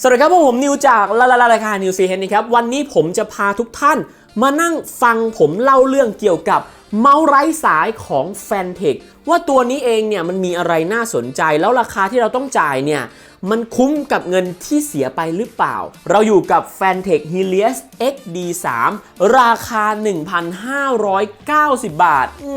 สวัสดีครับพวกผมนิวจากลาลาลาราคานิวซีเฮนนะครับวันนี้ผมจะพาทุกท่านมานั่งฟังผมเล่าเรื่องเกี่ยวกับเมาส์ไร้สายของแฟนเทคว่าตัวนี้เองเนี่ยมันมีอะไรน่าสนใจแล้วราคาที่เราต้องจ่ายเนี่ย มันคุ้มกับเงินที่เสียไปหรือเปล่า เราอยู่กับ f a n t e c h Helios XD3 ราคา 1,590 บาทอื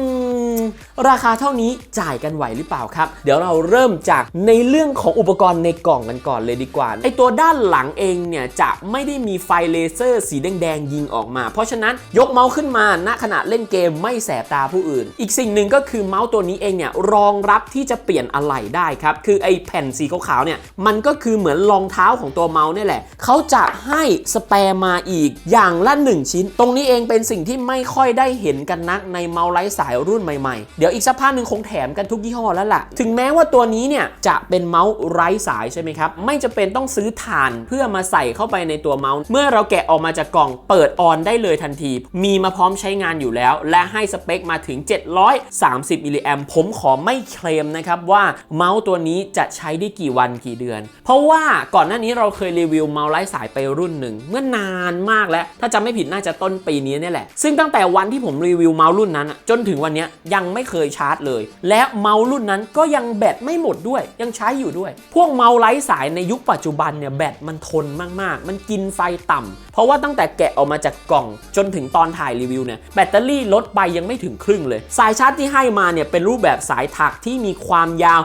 มราคาเท่านี้จ่ายกันไหวหรือเปล่าครับ เดี๋ยวเราเริ่มจากในเรื่องของอุปกรณ์ในกล่องกันก่อนเลยดีกว่า ไอตัวด้านหลังเองเนี่ย จะไม่ได้มีไฟเลเซอร์สีแดงๆยิงออกมา เพราะฉะนั้นยกเมาส์ขึ้นมาณขณะเล่นเกมไม่แสบตาผู้อื่น อีกสิ่งหนึ่งก็คือเมาส์ตัวนี้เองเนี่ยรองรับที่จะเปลี่ยนอะไหล่ได้ครับ คือไอแผ่นสีขาวๆเนี่ยมันก็คือเหมือนรองเท้าของตัวเมาส์นี่แหละ เขาจะให้สแปร์มาอีกอย่างละ 1 ชิ้น ตรงนี้เองเป็นสิ่งที่ไม่ค่อยได้เห็นกันนักในเมาส์ไร้สายรุ่นใหม่ๆ เดี๋ยวอีกสักพักหนึ่งคงแถมกันทุกยี่ห้อแล้วล่ะ ถึงแม้ว่าตัวนี้เนี่ยจะเป็นเมาส์ไร้สายใช่ไหมครับ ไม่จะเป็นต้องซื้อถ่านเพื่อมาใส่เข้าไปในตัวเมาส์ เมื่อเราแกะออกมาจากกล่องเปิดออนได้เลยทันที มีมาพร้อมใช้งานอยู่แล้ว และให้สเปคมาถึง 730มิลลิแอมผมขอไม่เคลมนะครับว่าเมาส์ตัวนี้จะใช้ได้กี่วันกี่เดือนเพราะว่าก่อนหน้านี้เราเคยรีวิวเมาส์ไร้สายไปรุ่นหนึ่งเมื่อนานมากแล้ว ถ้าจำไม่ผิดน่าจะต้นปีนี้เนี่ยแหละ ซึ่งตั้งแต่วันที่ผมรีวิวเมาส์รุ่นนั้นอะจนถึงวันนี้ยังไม่เคยชาร์จเลย และเมาส์รุ่นนั้นก็ยังแบตไม่หมดด้วย ยังใช้อยู่ด้วย พวกเมาส์ไร้สายในยุคปัจจุบันเนี่ยแบตมันทนมากๆ มันกินไฟต่ำเพราะว่าตั้งแต่แกะออกมาจากกล่อง จนถึงตอนถ่ายรีวิวเนี่ยแบตเตอรี่ลดไปยังไม่ถึงครึ่งเลย สายชาร์จที่ให้มาเนี่ยเป็นรูปแบบสายถักที่มีความยาว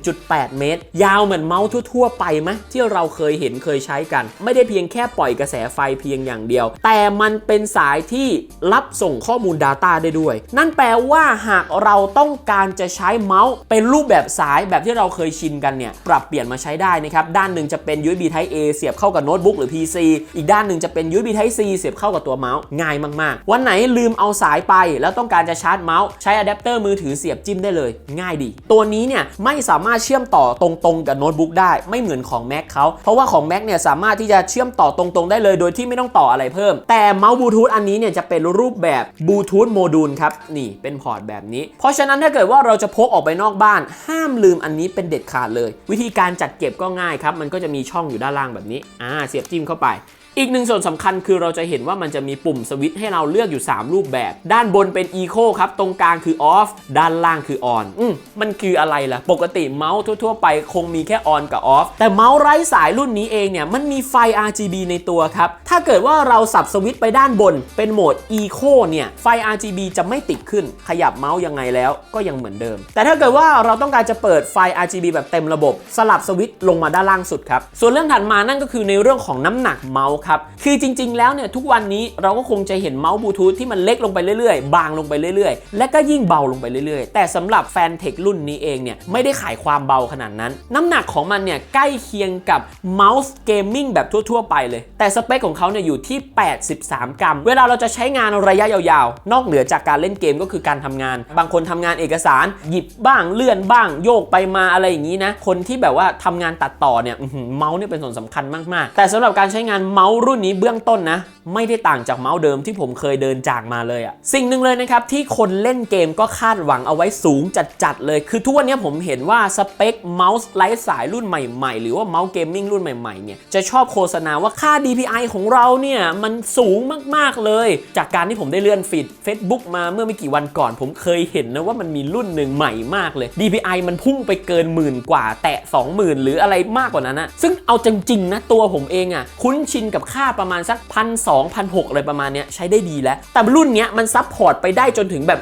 1.8 เมตร ยาวเหมือนเมาส์ทั่ว ๆ ไปไหมที่เราเคยเห็นเคยใช้กัน ไม่ได้เพียงแค่ปล่อยกระแสไฟเพียงอย่างเดียว แต่มันเป็นสายที่รับส่งข้อมูล Data ได้ด้วย นั่นแปลว่าหากเราต้องการจะใช้เมาส์เป็นรูปแบบสายแบบที่เราเคยชินกันเนี่ยปรับเปลี่ยนมาใช้ได้นะครับ ด้านหนึ่งจะเป็น USB Type A เสียบเข้ากับโน้ตบุ๊กหรือ PC อีกด้านหนึ่งจะเป็น USB Type C เสียบเข้ากับตัวเมาส์ง่ายมากๆ วันไหนลืมเอาสายไป แล้วต้องการจะชาร์จเมาส์ใช้อะแดปเตอร์มือถือเสียบจิ้มได้เลย ง่ายดี ตัวนี้เนี่ยไม่สามารถเชื่อมต่อตรงๆกับโน้ตบุ๊กได้ไม่เหมือนของ Mac เขาเพราะว่าของ Mac เนี่ยสามารถที่จะเชื่อมต่อตรงๆ ได้เลย โดยที่ไม่ต้องต่ออะไรเพิ่ม แต่เมาส์บลูทูธอันนี้เนี่ยจะเป็นรูปแบบบลูทูธโมดูลครับนี่เป็นพอร์ตแบบนี้ เพราะฉะนั้นถ้าเกิดว่าเราจะพกออกไปนอกบ้าน ห้ามลืมอันนี้เป็นเด็ดขาดเลย วิธีการจัดเก็บก็ง่ายครับมันก็จะมีช่องอยู่ด้านล่างแบบนี้อ่าเสียบจิ้มเข้าไป อีกหนึ่งส่วนสำคัญคือเราจะเห็นว่ามันจะมีปุ่มสวิตช์ให้เราเลือกอยู่ 3 รูปแบบ ด้านบนเป็น Eco ครับ ตรงกลางคือ Off ด้านล่างคือ On อืมมันคืออะไรล่ะ ปกติเมาส์ทั่ว ๆ ไปคงมีแค่ On กับ Off แต่เมาส์ไร้สายรุ่นนี้เองเนี่ย มันมีไฟ RGB ในตัวครับ ถ้าเกิดว่าเราสับสวิตช์ไปด้านบนเป็นโหมด Eco เนี่ย ไฟ RGB จะไม่ติดขึ้น ขยับเมาส์ยังไงแล้วก็ยังเหมือนเดิม แต่ถ้าเกิดว่าเราต้องการจะเปิดไฟ RGB แบบเต็มระบบ สลับสวิตช์ลงมาด้านล่างสุดครับ ส่วนเรื่องถัดมานั่นก็คือในเรื่องของน้ำหนักเมาส์ครับ คือจริง ๆ แล้วเนี่ยทุกวันนี้เราก็คงจะเห็นเมาส์บลูทูธที่มันเล็กลงไปเรื่อยๆ บางลงไปเรื่อยๆ และก็ยิ่งเบาลงไปเรื่อยๆ แต่สำหรับแฟนเทครุ่นนี้เองเนี่ยไม่ได้ขายความเบาขนาดนั้น น้ำหนักของมันเนี่ยใกล้เคียงกับเมาส์เกมมิ่งแบบทั่วๆ ไปเลย แต่สเปคของเขาเนี่ยอยู่ที่ 83 กรัม เวลาเราจะใช้งานระยะยาวๆ นอกเหนือจากการเล่นเกมก็คือการทำงาน บางคนทำงานเอกสาร หยิบบ้างเลื่อนบ้างโยกไปมาอะไรอย่างนี้นะคนที่แบบว่าทำงานตัดต่อเนี่ยเมาส์เนี่ยเป็นส่วนสำคัญมากๆ แต่สำหรับการใช้งานเมาส์รุ่นนี้เบื้องต้นนะ ไม่ได้ต่างจากเมาส์เดิมที่ผมเคยเดินจากมาเลยอะสิ่งหนึ่งเลยนะครับ ที่คนเล่นเกมก็คาดหวังเอาไว้สูงจัดๆเลย คือทุกวันนี้ผมเห็นว่าสเปคเมาส์ไร้สายรุ่นใหม่ๆ หรือว่าเมาส์เกมมิ่งรุ่นใหม่ๆเนี่ยจะชอบโฆษณาว่าค่า DPI ของเราเนี่ยมันสูงมากๆเลย จากการที่ผมได้เลื่อนฟีด Facebook มาเมื่อไม่กี่วันก่อน ผมเคยเห็นนะว่ามันมีรุ่นหนึ่งใหม่มากเลย DPI มันพุ่งไปเกินหมื่นกว่า แตะ20,000 หรืออะไรมากกว่านั้นนะซึ่งเอาจริงๆนะตัวผมเองอะ่ะคุ้นชินกับค่าประมาณสักพันสองพันหกอะไรประมาณเนี้ยใช้ได้ดีแล้ว แต่รุ่นเนี้ยมันซับพอร์ตไปได้จนถึงแบบ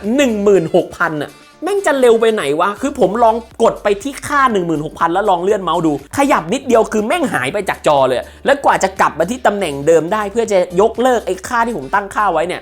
16,000อะแม่งจะเร็วไปไหนวะ คือผมลองกดไปที่ค่า 16,000 แล้วลองเลื่อนเมาส์ดู ขยับนิดเดียวคือแม่งหายไปจากจอเลย แล้วกว่าจะกลับมาที่ตำแหน่งเดิมได้ เพื่อจะยกเลิกไอ้ค่าที่ผมตั้งค่าไว้เนี่ย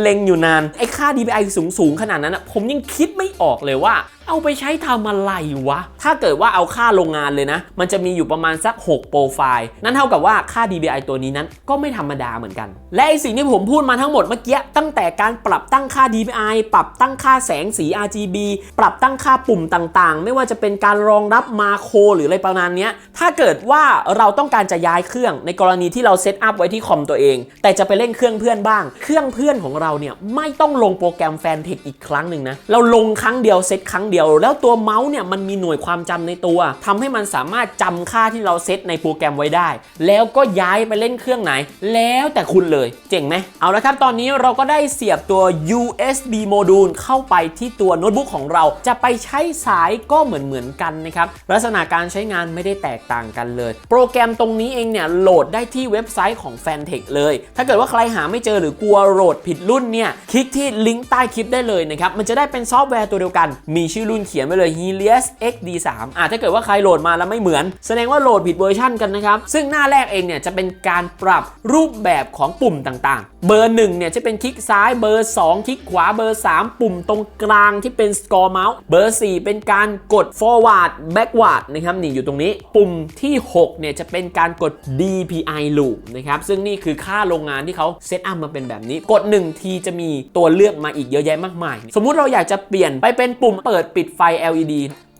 เล็งอยู่นาน ไอ้ค่า DPI สูงสูงขนาดนั้นอะผมยังคิดไม่ออกเลยว่า เอาไปใช้ทำอะไรวะ ถ้าเกิดว่าเอาค่าโรงงานเลยนะ มันจะมีอยู่ประมาณสัก 6 โปรไฟล์ นั่นเท่ากับว่าค่า DPI ตัวนี้นั้นก็ไม่ธรรมดาเหมือนกัน และไอสิ่งที่ผมพูดมาทั้งหมดเมื่อกี้ ตั้งแต่การปรับตั้งค่า DPI ปรับตั้งค่าแสงสี RGB ปรับตั้งค่าปุ่มต่างๆ ไม่ว่าจะเป็นการรองรับมาโครหรืออะไรประมาณเนี้ยถ้าเกิดว่าเราต้องการจะย้ายเครื่องในกรณีที่เราเซตอัพไว้ที่คอมตัวเอง แต่จะไปเล่นเครื่องเพื่อนบ้าง เครื่องเพื่อนของเราเนี่ยไม่ต้องลงโปรแกรมแฟนเทคอีกครั้งหนึ่งนะ เราลงครั้งเดียวเซตครั้งเดียวดียว แล้วตัวเมาส์เนี่ยมันมีหน่วยความจำในตัวทำให้มันสามารถจำค่าที่เราเซตในโปรแกรมไว้ได้ แล้วก็ย้ายไปเล่นเครื่องไหน แล้วแต่คุณเลยเจ๋งไหมเอาละครับ ตอนนี้เราก็ได้เสียบตัว USB โมดูลเข้าไปที่ตัวโน้ตบุ๊กของเราจะไปใช้สายก็เหมือนเหมือนกันนะครับลักษณะการใช้งานไม่ได้แตกต่างกันเลย โปรแกรมตรงนี้เองเนี่ยโหลดได้ที่เว็บไซต์ของ Fantech เลย ถ้าเกิดว่าใครหาไม่เจอหรือกลัวโหลดผิดรุ่นเนี่ยคลิกที่ลิงก์ใต้คลิปได้เลยนะครับมันจะได้เป็นซอฟต์แวร์ตัวเดียวกัน มีชื่อรุ่นเขียนไว้เลย Helios XD3 อะถ้าเกิดว่าใครโหลดมาแล้วไม่เหมือน แสดงว่าโหลดผิดเวอร์ชันกันนะครับ ซึ่งหน้าแรกเองเนี่ยจะเป็นการปรับรูปแบบของปุ่มต่างๆ เบอร์หนึ่งเนี่ยจะเป็นคลิกซ้ายเบอร์ 2 คลิกขวาเบอร์ 3 ปุ่มตรงกลางที่เป็น score mouse เบอร์ 4 เป็นการกด forward backward นะครับนี่อยู่ตรงนี้ ปุ่มที่ 6 เนี่ยจะเป็นการกด DPI loop นะครับซึ่งนี่คือค่าโรงงานที่เขาเซตอัพมาเป็นแบบนี้ กด 1 ทีจะมีตัวเลือกมาอีกเยอะแยะมากมาย สมมุติเราอยากจะเปลี่ยนไปเป็นปุ่มเปิดปิดไฟ LED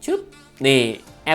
ชึบนี่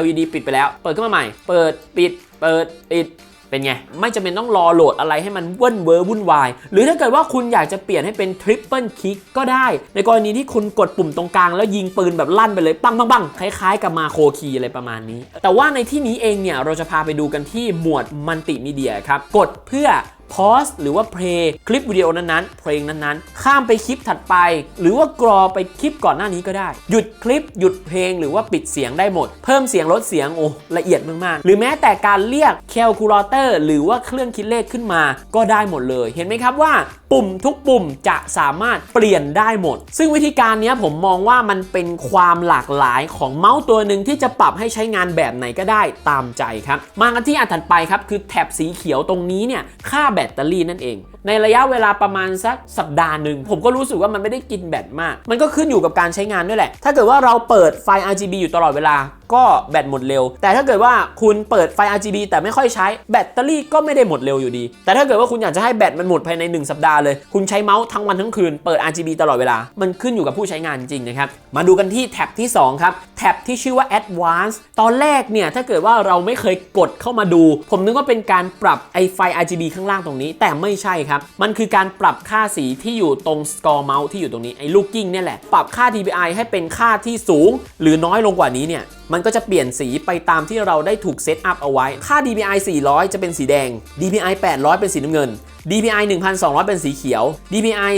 LED ปิดไปแล้ว เปิดขึ้นมาใหม่ เปิดปิด เปิดปิด เป็นไง ไม่จำเป็นต้องรอโหลดอะไรให้มันเว่นเวอร์วุ่นวาย หรือถ้าเกิดว่าคุณอยากจะเปลี่ยนให้เป็นทริปเปิลคิกก็ได้ ในกรณีที่คุณกดปุ่มตรงกลางแล้วยิงปืนแบบลั่นไปเลย ปังปังปังคล้ายๆ กับมาโคคีอะไรประมาณนี้ แต่ว่าในที่นี้เองเนี่ยเราจะพาไปดูกันที่หมวดมัลติมีเดียครับกดเพื่อ พอสหรือว่าเพลย์คลิปวิดีโอนั้นๆ เพลงนั้นๆ ข้ามไปคลิปถัดไป หรือว่ากรอไปคลิปก่อนหน้านี้ก็ได้ หยุดคลิปหยุดเพลงหรือว่าปิดเสียงได้หมด เพิ่มเสียงลดเสียงโอ้ละเอียดมากๆ หรือแม้แต่การเรียกแคลคูลเตอร์หรือว่าเครื่องคิดเลขขึ้นมา ก็ได้หมดเลย เห็นไหมครับว่า ปุ่มทุกปุ่มจะสามารถเปลี่ยนได้หมด ซึ่งวิธีการนี้ผมมองว่ามันเป็นความหลากหลายของเมาส์ตัวหนึ่งที่จะปรับให้ใช้งานแบบไหนก็ได้ตามใจครับ มากันที่อันถัดไปครับคือแถบสีเขียวตรงนี้เนี่ยค่าแบบตเตอรี่นั่นเองในระยะเวลาประมาณสักสัปดาห์หนึ่งผมก็รู้สึกว่ามันไม่ได้กินแบตมาก มันก็ขึ้นอยู่กับการใช้งานด้วยแหละ ถ้าเกิดว่าเราเปิดไฟ RGB อยู่ตลอดเวลาก็แบตหมดเร็ว แต่ถ้าเกิดว่าคุณเปิดไฟ RGB แต่ไม่ค่อยใช้แบตเตอรี่ก็ไม่ได้หมดเร็วอยู่ดี แต่ถ้าเกิดว่าคุณอยากจะให้แบตมันหมดภายใน 1 สัปดาห์เลย คุณใช้เมาส์ทั้งวันทั้งคืนเปิด RGB ตลอดเวลา มันขึ้นอยู่กับผู้ใช้งานจริงนะครับ มาดูกันที่แท็บที่ 2 ครับ แท็บที่ชื่อว่า Advanced ตอนแรกเนี่ย ถ้าเกิดว่าเราไม่เคยกดเข้ามาดู ผมนึกว่าเป็นการปรับไอไฟ RGB ข้างล่างตรงนี้ แต่ไม่ใช่ครับมันคือการปรับค่าสีที่อยู่ตรง score mouse ที่อยู่ตรงนี้ไอ้ลูกกิ้งเนี่ยแหละ ปรับค่า DPI ให้เป็นค่าที่สูง หรือน้อยลงกว่านี้เนี่ยมันก็จะเปลี่ยนสีไปตามที่เราได้ถูกเซตอัพเอาไว้ ค่า DPI 400 จะเป็นสีแดง DPI 800 เป็นสีน้ำเงิน DPI 1,200 เป็นสีเขียว DPI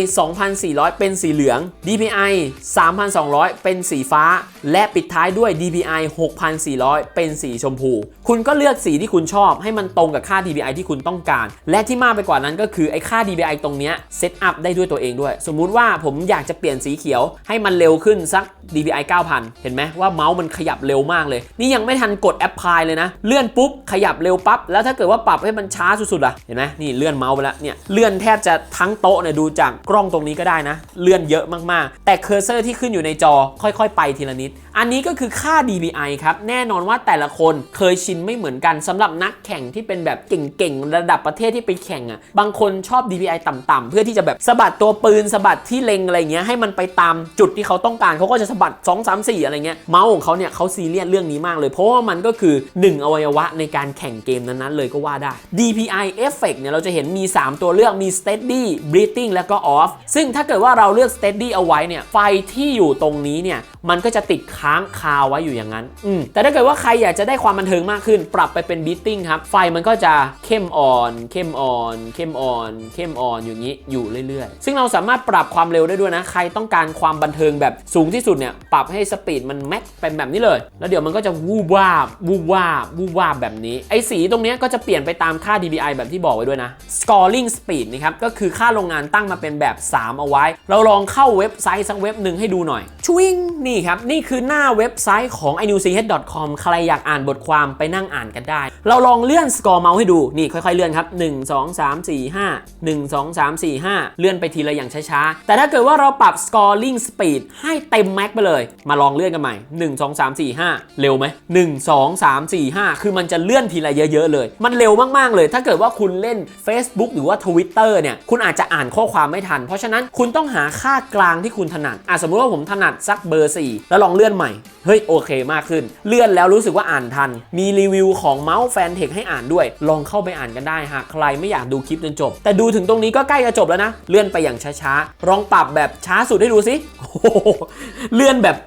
2,400 เป็นสีเหลือง DPI 3,200 เป็นสีฟ้า และปิดท้ายด้วย DPI 6,400 เป็นสีชมพู คุณก็เลือกสีที่คุณชอบให้มันตรงกับค่า DPI ที่คุณต้องการ และที่มากไปกว่านั้นก็คือไอ้ค่า DPI ตรงเนี้ยเซตอัพได้ด้วยตัวเองด้วย สมมุติว่าผมอยากจะเปลี่ยนสีเขียวให้มันเร็วขึ้นสัก DPI 9,000 เห็นไหมว่าเมาส์มันขยับเร็วมากเลย นี่ยังไม่ทันกดแอปพลายเลยนะ เลื่อนปุ๊บขยับเร็วปั๊บ แล้วถ้าเกิดว่าปรับให้มันช้าสุดๆอะเห็นไหมนี่เลื่อนเมาส์ไปแล้วเนี่ยเลื่อนแทบจะทั้งโต๊ะเนี่ยดูจากกล้องตรงนี้ก็ได้นะ เลื่อนเยอะมากๆ แต่เคอร์เซอร์ที่ขึ้นอยู่ในจอค่อยๆ ไปทีละนิด อันนี้ก็คือค่า DPI ครับแน่นอนว่าแต่ละคนเคยชินไม่เหมือนกันสำหรับนักแข่งที่เป็นแบบเก่งๆ ระดับประเทศที่ไปแข่งอะบางคนชอบ DPI ต่ำๆเพื่อที่จะแบบสะบัดตัวปืนสะบัดที่เล็งอะไรเงี้ยให้มันไปตามจุดที่เขาต้องการเขาก็จะสะบัด 2 3 4 อะไรเงี้ยเมาส์ของเขาเนี่ยเขาซีเรียสเรื่องนี้มากเลย เพราะว่ามันก็คือ 1 อวัยวะในการแข่งเกมนั้นๆเลยก็ว่าได้ DPI effect เนี่ยเราจะเห็นมี3ตัวเลือกมี steady breathing แล้วก็ off ซึ่งถ้าเกิดว่าเราเลือก steady เอาไว้เนี่ยไฟที่อยู่ตรงนี้เนี่ยมันก็จะติดค้างคาไว้อยู่อย่างนั้นอืมแต่ถ้าเกิดว่าใครอยากจะได้ความบันเทิงมากขึ้น ปรับไปเป็น breathing ครับ ไฟมันก็จะเข้มอ่อน เข้มอ่อน เข้มอ่อน เข้มอ่อนอย่างนี้อยู่เรื่อยๆ ซึ่งเราสามารถปรับความเร็วได้ด้วยนะ ใครต้องการความบันเทิงแบบสูงที่สุดเนี่ยปรับให้สปีดมันแม็กเป็นแบบนี้เลย แล้วเดี๋ยวมันก็จะวูบวาบวูบวาบวูบวาบแบบนี้ไอ้สีตรงเนี้ยก็จะเปลี่ยนไปตามค่า DPI แบบที่บอกไว้ด้วยนะ scoring speed นะครับก็คือค่าโรงงานตั้งมาเป็นแบบ 3 เอาไว้ เราลองเข้าเว็บไซต์สักเว็บหนึ่งให้ดูหน่อย ชวิงนี่ครับ นี่คือหน้าเว็บไซต์ของ inewch.com ใครอยากอ่านบทความไปนั่งอ่านกันได้ เราลองเลื่อนสกอร์เมาส์ให้ดู นี่ค่อยๆเลื่อนครับ 1 2 3 4 5 1 2 3 4 5 เลื่อนไปทีละอย่างช้าๆ แต่ถ้าเกิดว่าเราปรับ scoring speed ให้เต็มแม็กไปเลย มาลองเลื่อนกันใหม่ 1 2 3 4 5 เร็วไหม1 2 3 4 5 คือมันจะเลื่อนทีละเยอะๆเลย มันเร็วมากๆเลย ถ้าเกิดว่าคุณเล่น Facebook หรือว่า Twitter เนี่ยคุณอาจจะอ่านข้อความไม่ทัน เพราะฉะนั้นคุณต้องหาค่ากลางที่คุณถนัดอะสมมุติว่าผมถนัดสักเบอร์ 4 แล้วลองเลื่อนใหม่ เฮ้ยโอเคมากขึ้น เลื่อนแล้วรู้สึกว่าอ่านทัน มีรีวิวของเมาส์แฟนเทคให้อ่านด้วย ลองเข้าไปอ่านกันได้หากใครไม่อยากดูคลิปจนจบ แต่ดูถึงตรงนี้ก็ใกล้จะจบแล้วนะ เลื่อนไปอย่างช้าๆลองปรับแบบช้าสุดให้ดูสิเลื่อนแบบ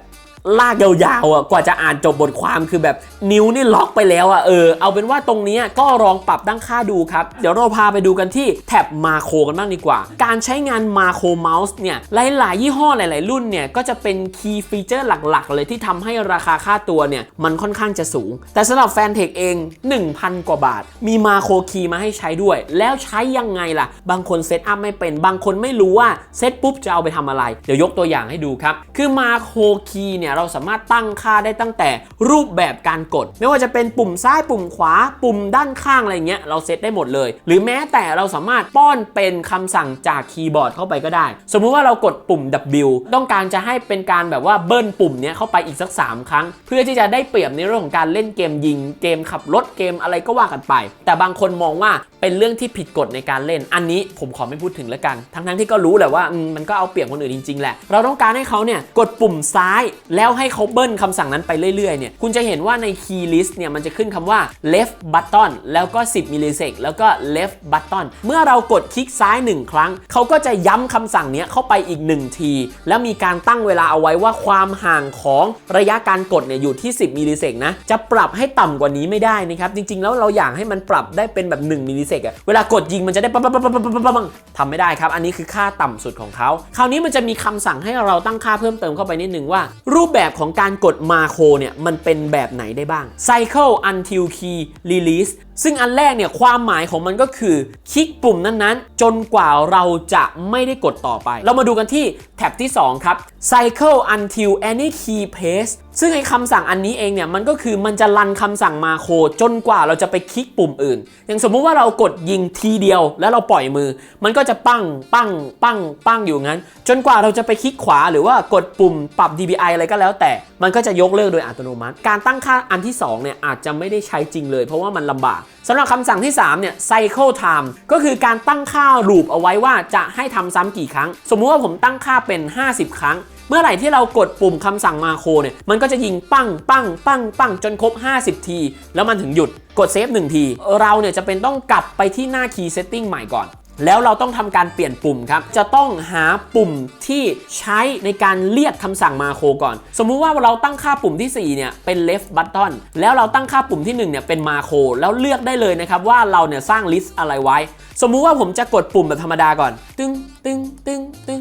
ลากยาวๆอะกว่าจะอ่านจบบทความคือแบบนิ้วนี่ล็อกไปแล้วอะเออเอาเป็นว่าตรงนี้ก็ลองปรับตั้งค่าดูครับ เดี๋ยวเราพาไปดูกันที่แท็บมาโครกันบ้างดีกว่า การใช้งานมาโครเมาส์เนี่ยหลายๆ ยี่ห้อหลาย ๆ รุ่นเนี่ยก็จะเป็นคีย์ฟีเจอร์หลักๆ เลยที่ทำให้ราคาค่าตัวเนี่ยมันค่อนข้างจะสูง แต่สำหรับแฟนเทคเอง 1,000 กว่าบาท มีมาโครคีย์มาให้ใช้ด้วย แล้วใช้ยังไงล่ะ บางคนเซตอัพไม่เป็น บางคนไม่รู้ว่าเซตปุ๊บจะเอาไปทำอะไร เดี๋ยวยกตัวอย่างให้ดูครับ คือมาโครคีย์เนี่ยเราสามารถตั้งค่าได้ตั้งแต่รูปแบบการกด ไม่ว่าจะเป็นปุ่มซ้ายปุ่มขวา ปุ่มด้านข้างอะไรเงี้ยเราเซตได้หมดเลย หรือแม้แต่เราสามารถป้อนเป็นคำสั่งจากคีย์บอร์ดเข้าไปก็ได้ สมมุติว่าเรากดปุ่ม W ต้องการจะให้เป็นการแบบว่าเบิ้ลปุ่มเนี้ยเข้าไปอีกสัก 3 ครั้ง เพื่อที่จะได้เปรียบในเรื่องของการเล่นเกมยิงเกมขับรถเกมอะไรก็ว่ากันไป แต่บางคนมองว่าเป็นเรื่องที่ผิดกฎในการเล่น อันนี้ผมขอไม่พูดถึงแล้วกัน ทั้งๆที่ก็รู้แหละว่ามมันก็เอาเปรียบคนอื่นจริงๆแหละ เราต้องการให้เขาเนี่ยกดปุ่มซ้ายแล้วให้เขาเบิ้ลคำสั่งนั้นไปเรื่อยๆเนี่ยคุณจะเห็นว่าใน key list เนี่ยมันจะขึ้นคำว่า left button แล้วก็ 10 มิลลิเซกแล้วก็ left button เมื่อเรากดคลิกซ้าย 1 ครั้ง เขาก็จะย้ำคำสั่งเนี้ยเข้าไปอีก 1 ที แล้วมีการตั้งเวลาเอาไว้ว่าความห่างของระยะการกดเนี่ยอยู่ที่ 10 มิลลิเซกนะ จะปรับให้ต่ำกว่านี้ไม่ได้นะครับ จริงๆ แล้วเราอยากให้มันปรับได้เป็นแบบ 1 มิลลิเซกอะเวลากดยิงมันจะได้ปั๊บปั๊บปั๊บปั๊บปั๊บปั๊บปั๊บทำไม่ได้ครับ อันนี้คือค่าต่ำสุดของเขา คราวนี้มันจะมีคำสั่งให้เราตั้งค่าเพิ่มเติมเข้าไปนิดนึงว่ารูปปแบบของการกดมาโครเนี่ยมันเป็นแบบไหนได้บ้าง cycle until key release ซึ่งอันแรกเนี่ยความหมายของมันก็คือ คลิกปุ่มนั้นๆ จนกว่าเราจะไม่ได้กดต่อไป เรามาดูกันที่แท็บที่ 2 ครับ cycle until any key press ซึ่งไอ้คำสั่งอันนี้เองเนี่ยมันก็คือมันจะรันคำสั่งมาโคจนกว่าเราจะไปคลิกปุ่มอื่น อย่างสมมุติว่าเรากดยิงทีเดียวแล้วเราปล่อยมือ มันก็จะปั้งปั้งปั้งปั้งอยู่งั้น จนกว่าเราจะไปคลิกขวาหรือว่ากดปุ่มปรับ DPI อะไรก็แล้วแต่ มันก็จะยกเลิกโดยอัตโนมัติ การตั้งค่าอันที่2เนี่ยอาจจะไม่ได้ใช้จริงเลย เพราะว่ามันลำบากสำหรับคำสั่งที่ 3 เนี่ย cycle time ก็คือการตั้งค่าลูปเอาไว้ว่าจะให้ทำซ้ำกี่ครั้ง สมมุติว่าผมตั้งค่าเป็น 50 ครั้ง เมื่อไหร่ที่เรากดปุ่มคำสั่งมาโครเนี่ย มันก็จะยิงปั้งปั้งปั้งปั้งจนครบ 50 ที แล้วมันถึงหยุด กดเซฟ1ที เราเนี่ยจะเป็นต้องกลับไปที่หน้าคีย์เซตติ้งใหม่ก่อน แล้วเราต้องทำการเปลี่ยนปุ่มครับ จะต้องหาปุ่มที่ใช้ในการเรียกคำสั่งมาโครก่อน สมมุติว่าเราตั้งค่าปุ่มที่ 4 เนี่ย เป็น left button แล้วเราตั้งค่าปุ่มที่ 1 เนี่ย เป็นมาโครแล้วเลือกได้เลยนะครับ ว่าเราเนี่ยสร้าง list อะไรไว้ สมมุติว่าผมจะกดปุ่มแบบธรรมดาก่อน ตึ้งตึ้งตึ้งตึ้ง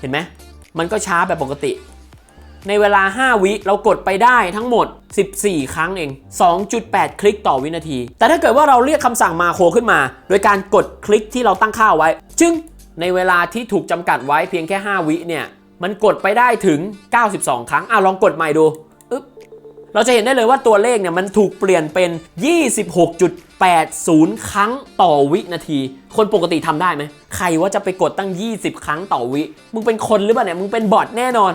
เห็นไหมมันก็ช้าแบบปกติ ในเวลา 5 วิเรากดไปได้ทั้งหมด 14 ครั้งเอง 2.8 คลิกต่อวินาที แต่ถ้าเกิดว่าเราเรียกคำสั่งมาโคขึ้นมา โดยการกดคลิกที่เราตั้งค่าไว้ จึงในเวลาที่ถูกจำกัดไว้เพียงแค่ 5 วิเนี่ย มันกดไปได้ถึง 92 ครั้งอะลองกดใหม่ดู เราจะเห็นได้เลยว่าตัวเลขเนี่ยมันถูกเปลี่ยนเป็น 26. 80 ครั้งต่อวินาที คนปกติทำได้ไหม ใครว่าจะไปกดตั้ง 20 ครั้งต่อวิ มึงเป็นคนหรือเปล่าเนี่ย มึงเป็นบอทแน่นอน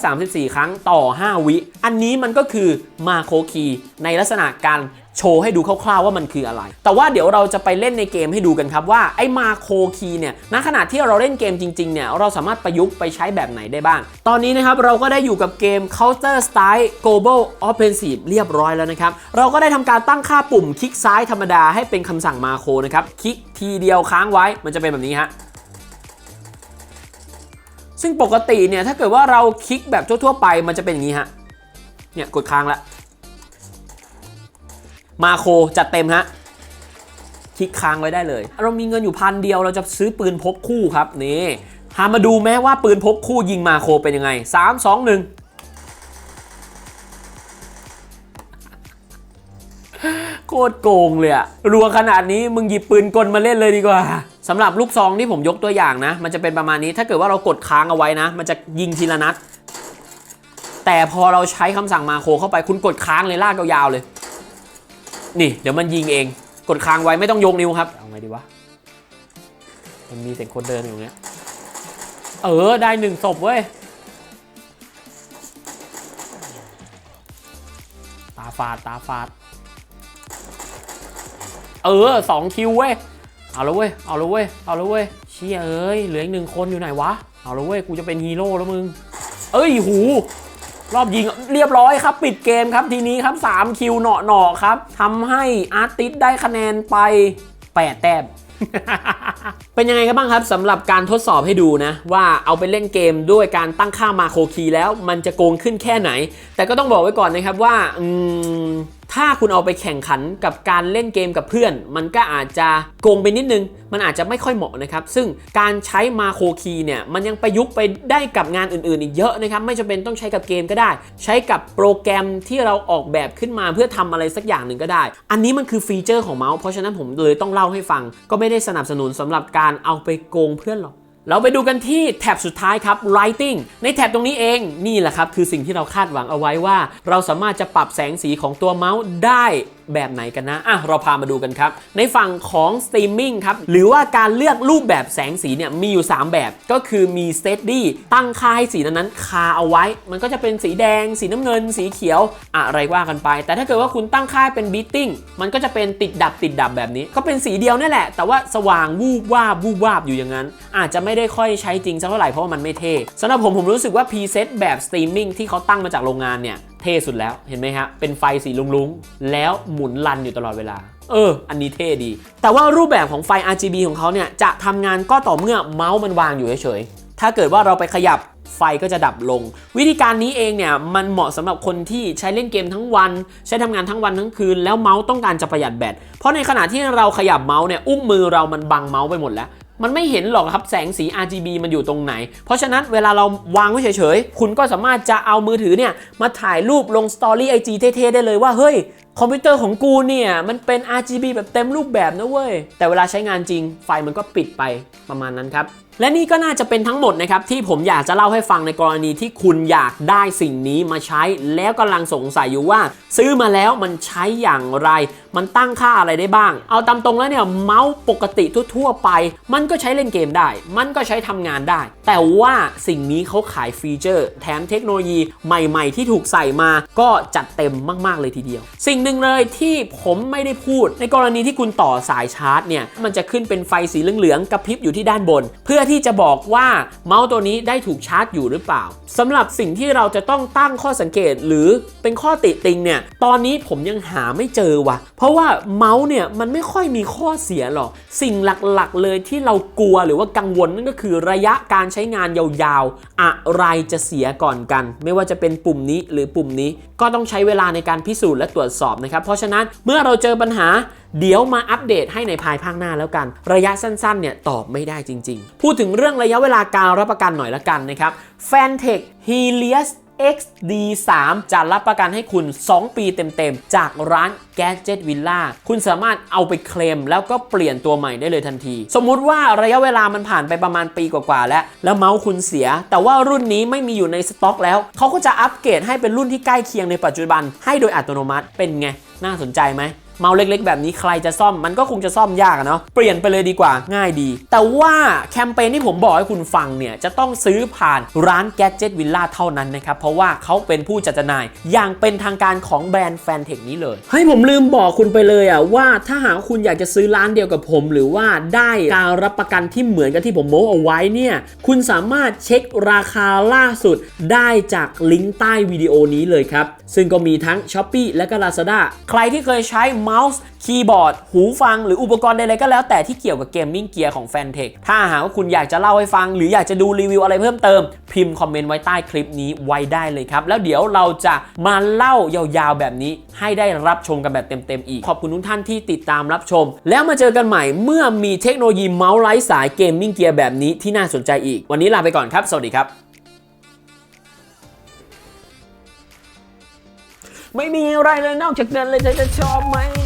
134 ครั้งต่อ 5 วิ อันนี้มันก็คือมาโคคีในลักษณะการ โชว์ให้ดูคร่าวๆว่ามันคืออะไร แต่ว่าเดี๋ยวเราจะไปเล่นในเกมให้ดูกันครับว่าไอ้มาโคคีเนี่ยณขณะที่เราเล่นเกมจริงๆเนี่ยเราสามารถประยุกต์ไปใช้แบบไหนได้บ้าง ตอนนี้นะครับเราก็ได้อยู่กับเกม Counter Strike Global Offensive เรียบร้อยแล้วนะครับเราก็ได้ทำการตั้งค่าปุ่มคลิกซ้ายธรรมดาให้เป็นคำสั่งมาโคนะครับคลิกทีเดียวค้างไว้มันจะเป็นแบบนี้ฮะซึ่งปกติเนี่ยถ้าเกิดว่าเราคลิกแบบทั่วๆไปมันจะเป็นอย่างนี้ฮะเนี่ยกดค้างแล้ว มาโคจัดเต็มฮะคลิกค้างไว้ได้เลย เรามีเงินอยู่พันเดียวเราจะซื้อปืนพกคู่ครับนี่หามาดูแม้ว่าปืนพกคู่ยิงมาโคเป็นยังไง 3 2 1โคตรโกงเลยอะรัวขนาดนี้มึงหยิบปืนกลมาเล่นเลยดีกว่าสำหรับลูกซองที่ผมยกตัวอย่างนะ มันจะเป็นประมาณนี้ ถ้าเกิดว่าเรากดค้างเอาไว้นะ มันจะยิงทีละนัด แต่พอเราใช้คำสั่งมาโคเข้าไปคุณกดค้างเลยลากยาวๆเลย นี่เดี๋ยวมันยิงเอง กดค้างไว้ไม่ต้องยกนิ้วครับ เอาไงดีวะ มันมีเสียงคนเดินอยู่เนี้ย เออได้หนึ่งศพเว้ย ตาฟาดตาฟาด เออสองคิวเว้ย เอาละเว้ย เอาละเว้ย เอาละเว้ย เชี่ยเอ้ยเหลืออีกหนึ่งคนอยู่ไหนวะ เอาละเว้ยกูจะเป็นฮีโร่แล้วมึง เอ้ยหู รอบยิงเรียบร้อยครับ ปิดเกมครับทีนี้ครับ 3 คิวเหนาะๆครับทำให้อาร์ติสได้คะแนนไป 8 แต้มเป็นยังไงกันบ้างครับสำหรับการทดสอบให้ดูนะ ว่าเอาไปเล่นเกมด้วยการตั้งค่ามาโคคีแล้วมันจะโกงขึ้นแค่ไหน แต่ก็ต้องบอกไว้ก่อนนะครับว่าอืม ถ้าคุณเอาไปแข่งขันกับการเล่นเกมกับเพื่อน มันก็อาจจะโกงไปนิดนึง มันอาจจะไม่ค่อยเหมาะนะครับ ซึ่งการใช้มาโครคีย์เนี่ยมันยังประยุกต์ไปได้กับงานอื่นๆ อีกเยอะนะครับ ไม่จำเป็นต้องใช้กับเกมก็ได้ ใช้กับโปรแกรมที่เราออกแบบขึ้นมาเพื่อทำอะไรสักอย่างหนึ่งก็ได้ อันนี้มันคือฟีเจอร์ของเมาส์เพราะฉะนั้นผมเลยต้องเล่าให้ฟัง ก็ไม่ได้สนับสนุนสำหรับการเอาไปโกงเพื่อนหรอก เราไปดูกันที่แท็บสุดท้ายครับ Lighting ในแท็บตรงนี้เองนี่แหละครับ คือสิ่งที่เราคาดหวังเอาไว้ว่า เราสามารถจะปรับแสงสีของตัวเมาส์ได้ แบบไหนกันนะอะเราพามาดูกันครับ ในฝั่งของ Streaming ครับ หรือว่าการเลือกรูปแบบแสงสีเนี่ยมีอยู่ 3 แบบ ก็คือมี Steady ตั้งค่าให้สีนั้นๆคาเอาไว้ มันก็จะเป็นสีแดง สีน้ำเงิน สีเขียว อะไรว่ากันไป แต่ถ้าเกิดว่าคุณตั้งค่าเป็น Beating มันก็จะเป็นติดดับติดดับแบบนี้ ก็เป็นสีเดียวนั่นแหละ แต่ว่าสว่างวูบวาบวูบวาบอยู่อย่างนั้น อาจจะไม่ได้ค่อยใช้จริงสักเท่าไหร่เพราะว่ามันไม่เท่สำหรับผมผมรู้สึกว่า preset แบบสตรีมมิ่งที่เขาตั้งมาจากโรงงานเนี่ย เท่สุดแล้วเห็นไหมฮะ เป็นไฟสีลุงๆ แล้วหมุนลันอยู่ตลอดเวลา เออ อันนี้เท่ดี แต่ว่ารูปแบบของไฟ RGB ของเขาเนี่ย จะทำงานก็ต่อเมื่อเมาส์มันวางอยู่เฉยๆ ถ้าเกิดว่าเราไปขยับไฟก็จะดับลง วิธีการนี้เองเนี่ยมันเหมาะสำหรับคนที่ใช้เล่นเกมทั้งวัน ใช้ทำงานทั้งวันทั้งคืน แล้วเมาส์ต้องการจะประหยัดแบตเพราะในขณะที่เราขยับเมาส์เนี่ยอุ้งมือเรามันบังเมาส์ไปหมดแล้ว มันไม่เห็นหรอกครับแสงสี RGB มันอยู่ตรงไหน เพราะฉะนั้นเวลาเราวางไว้เฉยๆ คุณก็สามารถจะเอามือถือเนี่ยมาถ่ายรูปลงสตอรี่ไอจีเท่ๆได้เลยว่าเฮ้ยคอมพิวเตอร์ของกูเนี่ย มันเป็น RGB แบบเต็มรูปแบบนะเว้ย แต่เวลาใช้งานจริงไฟมันก็ปิดไปประมาณนั้นครับ และนี่ก็น่าจะเป็นทั้งหมดนะครับ ที่ผมอยากจะเล่าให้ฟังในกรณีที่คุณอยากได้สิ่งนี้มาใช้ แล้วกำลังสงสัยอยู่ว่า ซื้อมาแล้วมันใช้อย่างไร มันตั้งค่าอะไรได้บ้าง เอาตามตรงแล้วเนี่ยเมาส์ปกติทั่วๆไป มันก็ใช้เล่นเกมได้ มันก็ใช้ทำงานได้ แต่ว่าสิ่งนี้เขาขายฟีเจอร์ แถมเทคโนโลยีใหม่ ๆ ที่ถูกใส่มาก็จัดเต็มมาก ๆเลยทีเดียว สิ่งหนึ่งเลยที่ผมไม่ได้พูด ในกรณีที่คุณต่อสายชาร์จเนี่ย มันจะขึ้นเป็นไฟสีเหลืองๆกระพริบอยู่ที่ด้านบน เพื่อที่จะบอกว่าเมาส์ตัวนี้ได้ถูกชาร์จอยู่หรือเปล่าสำหรับสิ่งที่เราจะต้องตั้งข้อสังเกตหรือเป็นข้อติติงเนี่ยตอนนี้ผมยังหาไม่เจอว่ะ เพราะว่าเมาส์เนี่ยมันไม่ค่อยมีข้อเสียหรอกสิ่งหลักๆเลยที่เรากลัวหรือว่ากังวลนั่นก็คือระยะการใช้งานยาวๆ อะไรจะเสียก่อนกัน ไม่ว่าจะเป็นปุ่มนี้หรือปุ่มนี้ ก็ต้องใช้เวลาในการพิสูจน์และตรวจสอบนะครับเพราะฉะนั้นเมื่อเราเจอปัญหาเดี๋ยวมาอัปเดตให้ในภายภาคหน้าแล้วกัน ระยะสั้นๆเนี่ยตอบไม่ได้จริง ๆ พูดถึงเรื่องระยะเวลาการรับประกันหน่อยละกันนะครับ Fantech Helios XD3 จะรับประกันให้คุณ 2 ปีเต็มๆ จากร้าน Gadget Villa คุณสามารถเอาไปเคลมแล้วก็เปลี่ยนตัวใหม่ได้เลยทันที สมมุติว่าระยะเวลามันผ่านไปประมาณปีกว่าๆแล้ว แล้วเมาส์คุณเสีย แต่ว่ารุ่นนี้ไม่มีอยู่ในสต็อกแล้ว เขาก็จะอัปเกรดให้เป็นรุ่นที่ใกล้เคียงในปัจจุบันให้โดยอัตโนมัติเป็นไง น่าสนใจไหม เมาส์เล็กๆ แบบนี้ใครจะซ่อมมันก็คงจะซ่อมยากเนาะเปลี่ยนไปเลยดีกว่าง่ายดี แต่ว่าแคมเปญที่ผมบอกให้คุณฟังเนี่ยจะต้องซื้อผ่านร้าน Gadget Villa เท่านั้นนะครับ เพราะว่าเขาเป็นผู้จัดจำหน่ายอย่างเป็นทางการของแบรนด์แฟนเทคนี้เลยเฮ้ยผมลืมบอกคุณไปเลยอะว่าถ้าหากคุณอยากจะซื้อร้านเดียวกับผม หรือว่าได้การรับประกันที่เหมือนกับที่ผมโม้เอาไว้เนี่ยคุณสามารถเช็คราคาล่าสุดได้จากลิงก์ใต้วิดีโอนี้เลยครับซึ่งก็มีทั้ง s h อ p e e และก็ Lazada ใครที่เคยใช้เมาส์คีย์บอร์ด หูฟังหรืออุปกรณ์ใดๆก็แล้วแต่ที่เกี่ยวกับเกมมิ่งเกียร์ของ Fantech ถ้าหากว่าคุณอยากจะเล่าให้ฟัง หรืออยากจะดูรีวิวอะไรเพิ่มเติม พิมพ์คอมเมนต์ไว้ใต้คลิปนี้ไว้ได้เลยครับ แล้วเดี๋ยวเราจะมาเล่ายาวๆแบบนี้ ให้ได้รับชมกันแบบเต็มๆอีกขอบคุณทุกท่านที่ติดตามรับชม แล้วมาเจอกันใหม่เมื่อมีเทคโนโลยีเมาส์ไร้สายเกมมิ่งเกียร์แบบนี้ที่น่าสนใจอีก วันนี้ลาไปก่อนครับ สวัสดีครับ ไม่มีอะไรเลยนอกจากเดินเลยจะชอบไหม